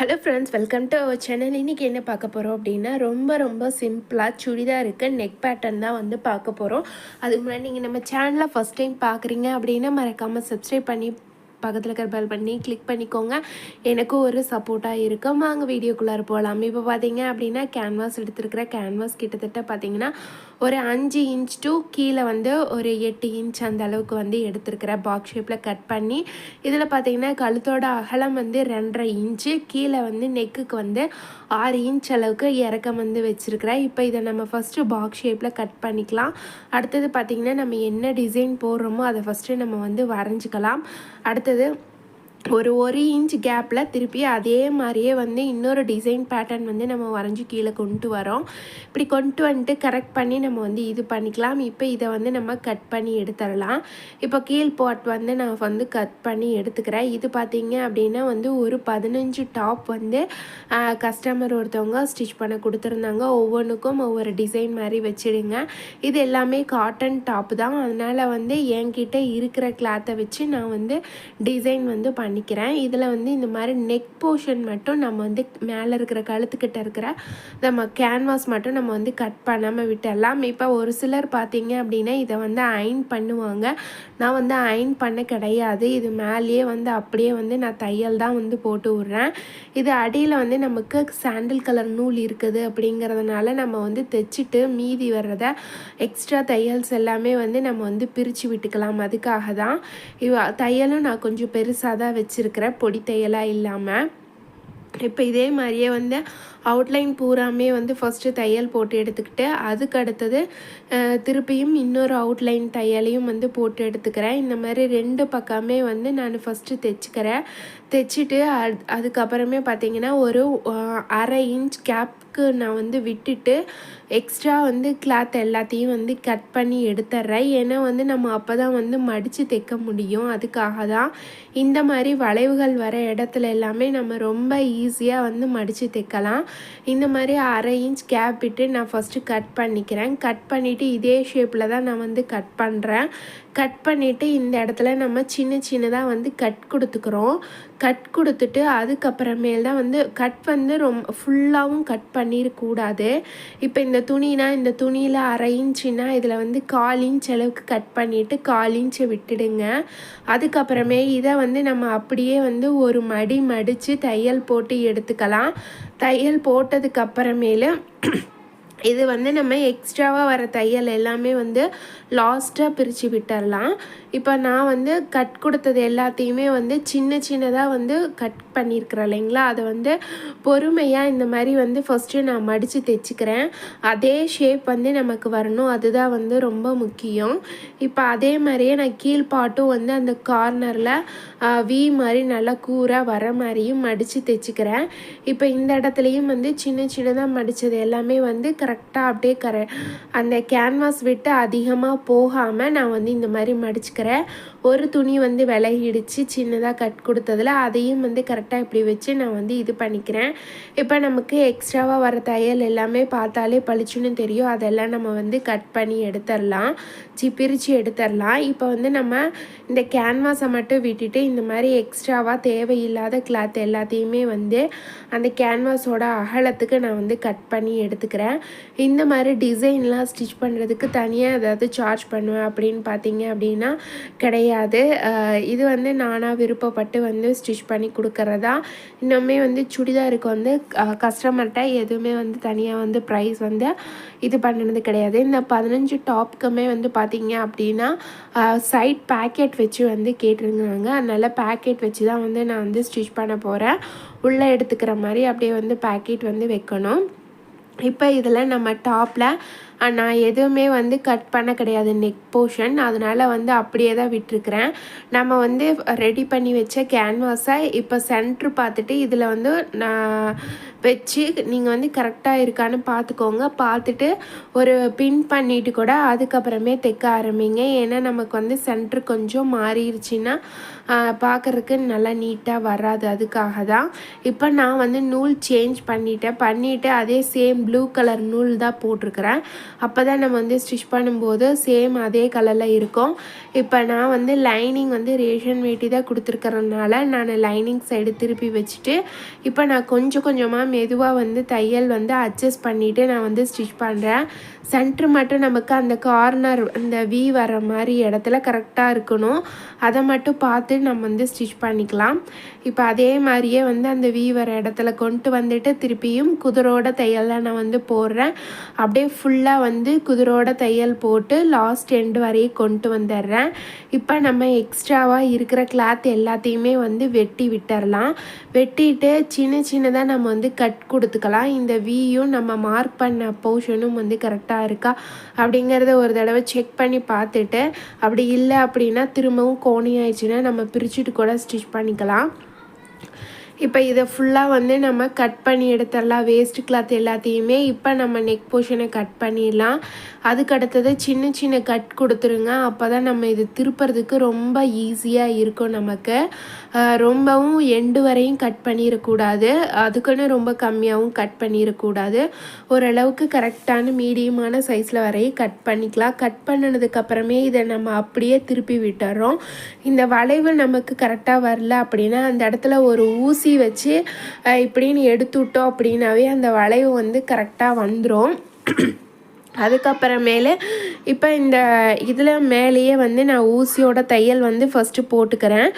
Hello friends welcome to our channel இன்றைக்கி என்ன பார்க்க போகிறோம் அப்படின்னா ரொம்ப ரொம்ப சிம்பிளாக சுடிதாருக்கு நெக் பேட்டர்ன் தான் வந்து பார்க்க போகிறோம் அதுக்கு முன்னாடி நீங்கள் நம்ம சேனலை ஃபஸ்ட் டைம் பார்க்குறீங்க அப்படின்னா மறக்காமல் சப்ஸ்கிரைப் பண்ணி பக்கத்தில் இருக்கிற பெல் பண்ணி கிளிக் பண்ணிக்கோங்க. எனக்கும் ஒரு சப்போர்ட்டாக இருக்கும் வாங்க வீடியோக்குள்ளார போகலாம் இப்போ பார்த்தீங்க அப்படின்னா கேன்வாஸ் எடுத்துருக்கிற கேன்வாஸ் கிட்டத்தட்ட பார்த்தீங்கன்னா ஒரு அஞ்சு இன்ச் டு கீழே வந்து ஒரு எட்டு இன்ச் அந்த அளவுக்கு வந்து எடுத்துருக்கிறேன் பாக்ஸ் ஷேப்பில் கட் பண்ணி இதில் பார்த்தீங்கன்னா கழுத்தோட அகலம் வந்து ரெண்டரை இன்ச்சு கீழே வந்து நெக்குக்கு வந்து ஆறு இன்ச் அளவுக்கு இறக்கம் வந்து வச்சுருக்கிறேன். இப்போ இதை நம்ம ஃபஸ்ட்டு பாக்ஸ் ஷேப்பில் கட் பண்ணிக்கலாம். அடுத்தது பார்த்திங்கன்னா நம்ம என்ன டிசைன் போடுறோமோ அதை ஃபஸ்ட்டு நம்ம வந்து வரைஞ்சிக்கலாம். அடுத்தது ஒரு ஒரு இன்ச் கேப்பில் திருப்பி அதே மாதிரியே வந்து இன்னொரு டிசைன் பேட்டர்ன் வந்து நம்ம வரைஞ்சி கீழே கொண்டு வரோம். இப்படி கொண்டு வந்துட்டு கரெக்ட் பண்ணி நம்ம வந்து இது பண்ணிக்கலாம். இப்போ இதை வந்து நம்ம கட் பண்ணி எடுத்துடலாம். இப்போ கீழ் பாட் வந்து நான் வந்து கட் பண்ணி எடுத்துக்கிறேன். இது பார்த்திங்க அப்படின்னா வந்து ஒரு பதினஞ்சு டாப் வந்து கஸ்டமர் ஒருத்தவங்க ஸ்டிச் பண்ண கொடுத்துருந்தாங்க. ஒவ்வொன்றுக்கும் ஒவ்வொரு டிசைன் மாதிரி வச்சுடுங்க. இது எல்லாமே காட்டன் டாப் தான். அதனால் வந்து என்கிட்ட இருக்கிற கிளாத்தை வச்சு நான் வந்து டிசைன் வந்து பண்ணி பண்ணிக்கிறேன். இதில் வந்து இந்த மாதிரி நெக் போர்ஷன் மட்டும் நம்ம வந்து மேலே இருக்கிற கழுத்துக்கிட்ட இருக்கிற நம்ம கேன்வாஸ் மட்டும் நம்ம வந்து கட் பண்ணாமல் விட்டுடலாம் இப்போ ஒரு சிலர் பார்த்தீங்க அப்படின்னா இதை வந்து அயன் பண்ணுவாங்க. நான் வந்து அயன் பண்ண கிடையாது. இது மேலேயே வந்து அப்படியே வந்து நான் தையல் தான் வந்து போட்டு விட்றேன். இது அடியில் வந்து நமக்கு சாண்டில் கலர் நூல் இருக்குது அப்படிங்கிறதுனால நம்ம வந்து தைச்சிட்டு மீதி வர்றத எக்ஸ்ட்ரா தையல்ஸ் எல்லாமே வந்து நம்ம வந்து பிரித்து விட்டுக்கலாம். அதுக்காக தான். இவ தையலும் நான் கொஞ்சம் பெருசாக தான் வச்சுருக்கிற பொடி தையலாக இல்லாமல் இப்போ இதே மாதிரியே வந்து அவுட்லைன் பூராமே வந்து ஃபஸ்ட்டு தையல் போட்டு எடுத்துக்கிட்டு அதுக்கு அடுத்தது திருப்பியும் இன்னொரு அவுட்லைன் தையலையும் வந்து போட்டு எடுத்துக்கிறேன். இந்த மாதிரி ரெண்டு பக்கமே வந்து நான் ஃபஸ்ட்டு தைச்சிக்கிறேன். தைச்சிட்டு அதுக்கப்புறமே பார்த்திங்கன்னா ஒரு அரை இன்ச் கேப்க்கு நான் வந்து விட்டுட்டு எக்ஸ்ட்ரா வந்து கிளாத் எல்லாத்தையும் வந்து கட் பண்ணி எடுத்துட்றேன் ஏன்னா வந்து நம்ம அப்போ தான் வந்து மடித்து தைக்க முடியும். அதுக்காக தான் இந்த மாதிரி வளைவுகள் வர இடத்துல எல்லாமே நம்ம ரொம்ப ஈஸியாக வந்து மடித்து தைக்கலாம். இந்த மாதிரி அரை இன்ச் கேப் விட்டு நான் ஃபஸ்ட்டு கட் பண்ணிக்கிறேன். கட் பண்ணிவிட்டு இதே ஷேப்பில் தான் நான் வந்து கட் பண்ணுறேன் கட் பண்ணிவிட்டு இந்த இடத்துல நம்ம சின்ன சின்னதாக வந்து கட் கொடுத்துக்குறோம். கட் கொடுத்துட்டு அதுக்கப்புறமேல் தான் வந்து கட் வந்து ரொம்ப ஃபுல்லாகவும் கட் பண்ணிடக்கூடாது இப்போ இந்த துணினா இந்த துணியில் அரை இன்ச்சுனா இதில் வந்து கால் இன்ச் அளவுக்கு கட் பண்ணிவிட்டு கால் இன்ச்சை விட்டுடுங்க. அதுக்கப்புறமே இதை வந்து நம்ம அப்படியே வந்து ஒரு மடி மடித்து தையல் போட்டு எடுத்துக்கலாம். தையல் போட்டதுக்கப்புறமேலு இது வந்து நம்ம எக்ஸ்ட்ராவாக வர தையல் எல்லாமே வந்து லாஸ்ட்டாக பிரித்து விட்டுடலாம் இப்போ நான் வந்து கட் கொடுத்தது எல்லாத்தையுமே வந்து சின்ன சின்னதாக வந்து கட் பண்ணியிருக்கிறேன் இல்லைங்களா? அதை வந்து பொறுமையாக இந்த மாதிரி வந்து ஃபஸ்ட்டு நான் மடித்து தைச்சிக்கிறேன். அதே ஷேப் வந்து நமக்கு வரணும். அதுதான் வந்து ரொம்ப முக்கியம். இப்போ அதே மாதிரியே நான் கீழ்பாட்டும் வந்து அந்த கார்னரில் வி மாதிரி நல்லா கூராக வர மாதிரியும் மடித்து தைச்சிக்கிறேன். இப்போ இந்த இடத்துலையும் வந்து சின்ன சின்னதாக மடித்தது எல்லாமே வந்து கரெக்டாக அப்படியே கர அந்த கேன்வாஸ் விட்டு அதிகமாக போகாமல் நான் வந்து இந்த மாதிரி மடிச்சுக்கிறேன். ஒரு துணி வந்து விலகிடுச்சு சின்னதாக கட் கொடுத்ததில் அதையும் வந்து கரெக்டாக இப்படி வச்சு நான் வந்து இது பண்ணிக்கிறேன். இப்போ நமக்கு எக்ஸ்ட்ராவாக வர தையல் எல்லாமே பார்த்தாலே பளிச்சுன்னு தெரியும். அதெல்லாம் நம்ம வந்து கட் பண்ணி எடுத்துடலாம் சி பிரித்து எடுத்துடலாம் இப்போ வந்து நம்ம இந்த கேன்வாஸை மட்டும் விட்டுட்டு இந்த மாதிரி எக்ஸ்ட்ராவாக தேவையில்லாத கிளாத் எல்லாத்தையுமே வந்து அந்த கேன்வாஸோட அகலத்துக்கு நான் வந்து கட் பண்ணி எடுத்துக்கிறேன். இந்த மாதிரி டிசைன்லாம் ஸ்டிச் பண்ணுறதுக்கு தனியாக ஏதாவது சார்ஜ் பண்ணுவேன் அப்படின்னு பார்த்தீங்க அப்படின்னா கிடையாது. இது வந்து நானாக விருப்பப்பட்டு வந்து ஸ்டிச் பண்ணி கொடுக்குறதா. இன்னுமே வந்து சுடிதாருக்கு வந்து கஸ்டமர்கிட்ட எதுவுமே வந்து தனியாக வந்து ப்ரைஸ் வந்து இது பண்ணினது கிடையாது. இந்த பதினஞ்சு டாப்புக்குமே வந்து பார்த்திங்க அப்படின்னா சைட் பேக்கெட் வச்சு வந்து கேட்டிருந்தாங்க. அதனால் பேக்கெட் வச்சு தான் வந்து நான் வந்து ஸ்டிச் பண்ண போகிறேன் உள்ளே எடுத்துக்கிற மாதிரி அப்படியே வந்து பேக்கெட் வந்து வைக்கணும். இப்போ இதில் நம்ம டாப்பில் நான் எதுவுமே வந்து கட் பண்ண கிடையாது நெக் போர்ஷன் அதனால் வந்து அப்படியே தான் விட்டுருக்குறேன். நம்ம வந்து ரெடி பண்ணி வச்ச கேன்வாஸை இப்போ சென்ட்ரு பார்த்துட்டு இதில் வந்து நான் வச்சு நீங்கள் வந்து கரெக்டாக இருக்கான்னு பார்த்துக்கோங்க பார்த்துட்டு ஒரு பின் பண்ணிவிட்டு கூட அதுக்கப்புறமே தைக்க ஆரம்பிங்க. ஏன்னா நமக்கு வந்து சென்ட்ரு கொஞ்சம் மாறிடுச்சின்னா பார்க்குறதுக்கு நல்லா நீட்டாக வராது. அதுக்காக தான். இப்போ நான் வந்து நூல் சேஞ்ச் பண்ணிட்டேன். பண்ணிவிட்டு அதே சேம் ப்ளூ கலர் நூல் தான் போட்டிருக்கிறேன். அப்போ தான் நம்ம வந்து ஸ்டிச் பண்ணும்போது சேம் அதே கலரில் இருக்கும். இப்போ நான் வந்து லைனிங் வந்து ரேஷன் வேட்டி தான் கொடுத்துருக்கறதுனால நான் லைனிங் சைடு திருப்பி வச்சுட்டு இப்போ நான் கொஞ்சம் கொஞ்சமாக மெதுவாக வந்து தையல் வந்து அட்ஜஸ்ட் பண்ணிவிட்டு நான் வந்து ஸ்டிச் பண்ணுறேன் சென்ட்ரு மட்டும் நமக்கு அந்த கார்னர் அந்த வி வர மாதிரி இடத்துல கரெக்டாக இருக்கணும். அதை மட்டும் பார்த்து நம்ம வந்து ஸ்டிச் பண்ணிக்கலாம். இப்போ அதே மாதிரியே வந்து அந்த வி வர இடத்துல கொண்டு வந்துட்டு திருப்பியும் குதிரோட தையலில் நான் வந்து போடுறேன். அப்படியே ஃபுல்லாக வந்து குதிரோட தையல் போட்டு லாஸ்ட் எண்டு வரையும் கொண்டு வந்துடுறேன். இப்போ நம்ம எக்ஸ்ட்ராவாக இருக்கிற கிளாத் எல்லாத்தையுமே வந்து வெட்டி விட்டுறலாம். வெட்டிட்டு சின்ன சின்னதாக நம்ம வந்து கட் கொடுத்துக்கலாம். இந்த வியும் நம்ம மார்க் பண்ண போர்ஷனும் வந்து கரெக்டாக இருக்கா? அப்படிங்கிறத ஒரு தடவை செக் பண்ணி பார்த்துட்டு அப்படி இல்லை அப்படின்னா திரும்பவும் கோணி ஆயிடுச்சுன்னா நம்ம பிரிச்சுட்டு கூட ஸ்டிச் பண்ணிக்கலாம். இப்போ இதை ஃபுல்லாக வந்து நம்ம கட் பண்ணி எடுத்துடலாம் வேஸ்ட் கிளாத் எல்லாத்தையுமே இப்போ நம்ம நெக் போர்ஷனை கட் பண்ணிடலாம் அதுக்கு அடுத்தது சின்ன சின்ன கட் கொடுத்துருங்க. அப்போ தான் நம்ம இது திருப்புறதுக்கு ரொம்ப ஈஸியாக இருக்கும் நமக்கு. ரொம்பவும் எண்டு வரையும் கட் பண்ணிடக்கூடாது அதுக்குன்னு ரொம்ப கம்மியாகவும் கட் பண்ணிடக்கூடாது ஓரளவுக்கு கரெக்டான மீடியமான சைஸில் வரையும் கட் பண்ணிக்கலாம். கட் பண்ணினதுக்கப்புறமே இதை நம்ம அப்படியே திருப்பி விட்டுறோம். இந்த வளைவு நமக்கு கரெக்டாக வரல அப்படின்னா அந்த இடத்துல ஒரு ஊசி ஊசி வச்சு இப்படின்னு எடுத்து விட்டோம் அப்படின்னாவே அந்த வளைவு வந்து கரெக்டாக வந்துடும் அதுக்கப்புறமேலு இப்போ இந்த இதில் மேலேயே வந்து நான் ஊசியோட தையல் வந்து ஃபஸ்ட்டு போட்டுக்கிறேன்.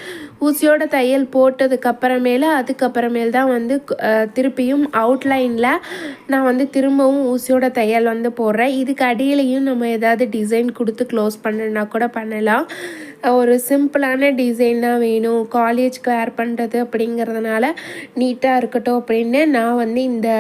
ஊசியோட தையல் போட்டதுக்கப்புறமேல அதுக்கப்புறமேல் தான் வந்து திருப்பியும் அவுட்லைனில் நான் வந்து திரும்பவும் ஊசியோட தையல் வந்து போடுறேன். இதுக்கு அடியிலையும் நம்ம ஏதாவது டிசைன் கொடுத்து க்ளோஸ் பண்ணுன்னா கூட பண்ணலாம். ஒரு சிம்பிளான டிசைன் தான் வேணும். காலேஜ்க்கு வேர் பண்ணுறது அப்படிங்கிறதுனால நீட்டாக இருக்கட்டும் அப்படின்னு நான் வந்து இந்த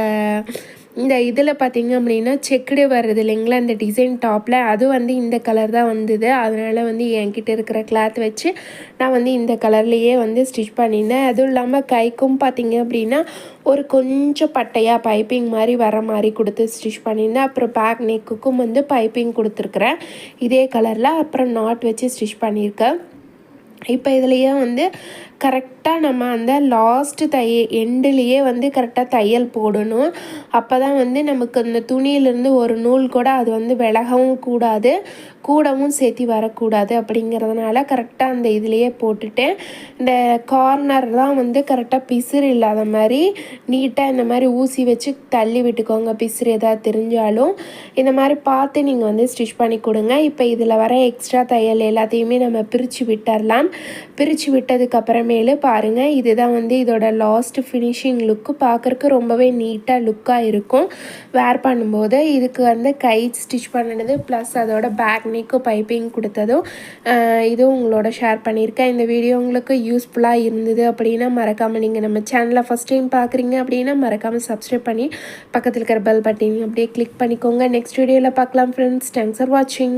இந்த இதில் பார்த்திங்க அப்படின்னா செக்குடு வர்றது இல்லைங்களா? இந்த டிசைன் டாப்பில் அது வந்து இந்த கலர் தான் வந்தது. அதனால் வந்து என்கிட்ட இருக்கிற கிளாத் வச்சு நான் வந்து இந்த கலர்லேயே வந்து ஸ்டிச் பண்ணியிருந்தேன் அதுவும் இல்லாமல் கைக்கும் பார்த்திங்க அப்படின்னா ஒரு கொஞ்சம் பட்டையாக பைப்பிங் மாதிரி வர மாதிரி கொடுத்து ஸ்டிச் பண்ணியிருந்தேன் அப்புறம் பேக் நெக்குக்கும் வந்து பைப்பிங் கொடுத்துருக்குறேன். இதே கலரில் அப்புறம் நாட் வச்சு ஸ்டிச் பண்ணியிருக்கேன். இப்போ இதுலேயே வந்து கரெக்டாக நம்ம அந்த லாஸ்ட்டு தைய எண்டுலேயே வந்து கரெக்டாக தையல் போடணும். அப்போ தான் வந்து நமக்கு அந்த துணியிலேருந்து ஒரு நூல் கூட அது வந்து விலகவும் கூடாது கூடவும் சேர்த்தி வரக்கூடாது அப்படிங்கிறதுனால கரெக்டாக அந்த இதுலேயே போட்டுட்டேன். இந்த கார்னர் தான் வந்து கரெக்டாக பிசுறு இல்லாத மாதிரி நீட்டாக இந்த மாதிரி ஊசி வச்சு தள்ளி விட்டுக்கோங்க. பிசுறு எதாவது தெரிஞ்சாலும். இந்த மாதிரி பார்த்து நீங்கள் வந்து ஸ்டிச் பண்ணி கொடுங்க. இப்போ இதில் வர எக்ஸ்ட்ரா தையல் எல்லாத்தையுமே நம்ம பிரித்து விட்டுடலாம் பிரித்து விட்டதுக்கு அப்புறமேலு பாருங்கள் இதுதான் வந்து இதோட லாஸ்ட் ஃபினிஷிங் லுக்கு பார்க்குறக்கு ரொம்பவே நீட்டாக லுக்காக இருக்கும். வேர் பண்ணும்போது இதுக்கு வந்து கை ஸ்டிச் பண்ணினது ப்ளஸ் அதோட பேக் நெக்கு பைப்பிங் கொடுத்ததும் இதுவும் உங்களோட ஷேர் பண்ணியிருக்கேன். இந்த வீடியோ உங்களுக்கு யூஸ்ஃபுல்லாக இருந்தது அப்படின்னா மறக்காமல் நீங்கள் நம்ம சேனலை ஃபஸ்ட் டைம் பார்க்குறீங்க அப்படின்னா மறக்காமல் சப்ஸ்கிரைப் பண்ணி பக்கத்தில் இருக்கிற பெல் பட்டினையும் அப்படியே கிளிக் பண்ணிக்கோங்க. நெக்ஸ்ட் வீடியோவில் பார்க்கலாம் ஃப்ரெண்ட்ஸ் தேங்க்ஸ் ஃபார் வாட்சிங்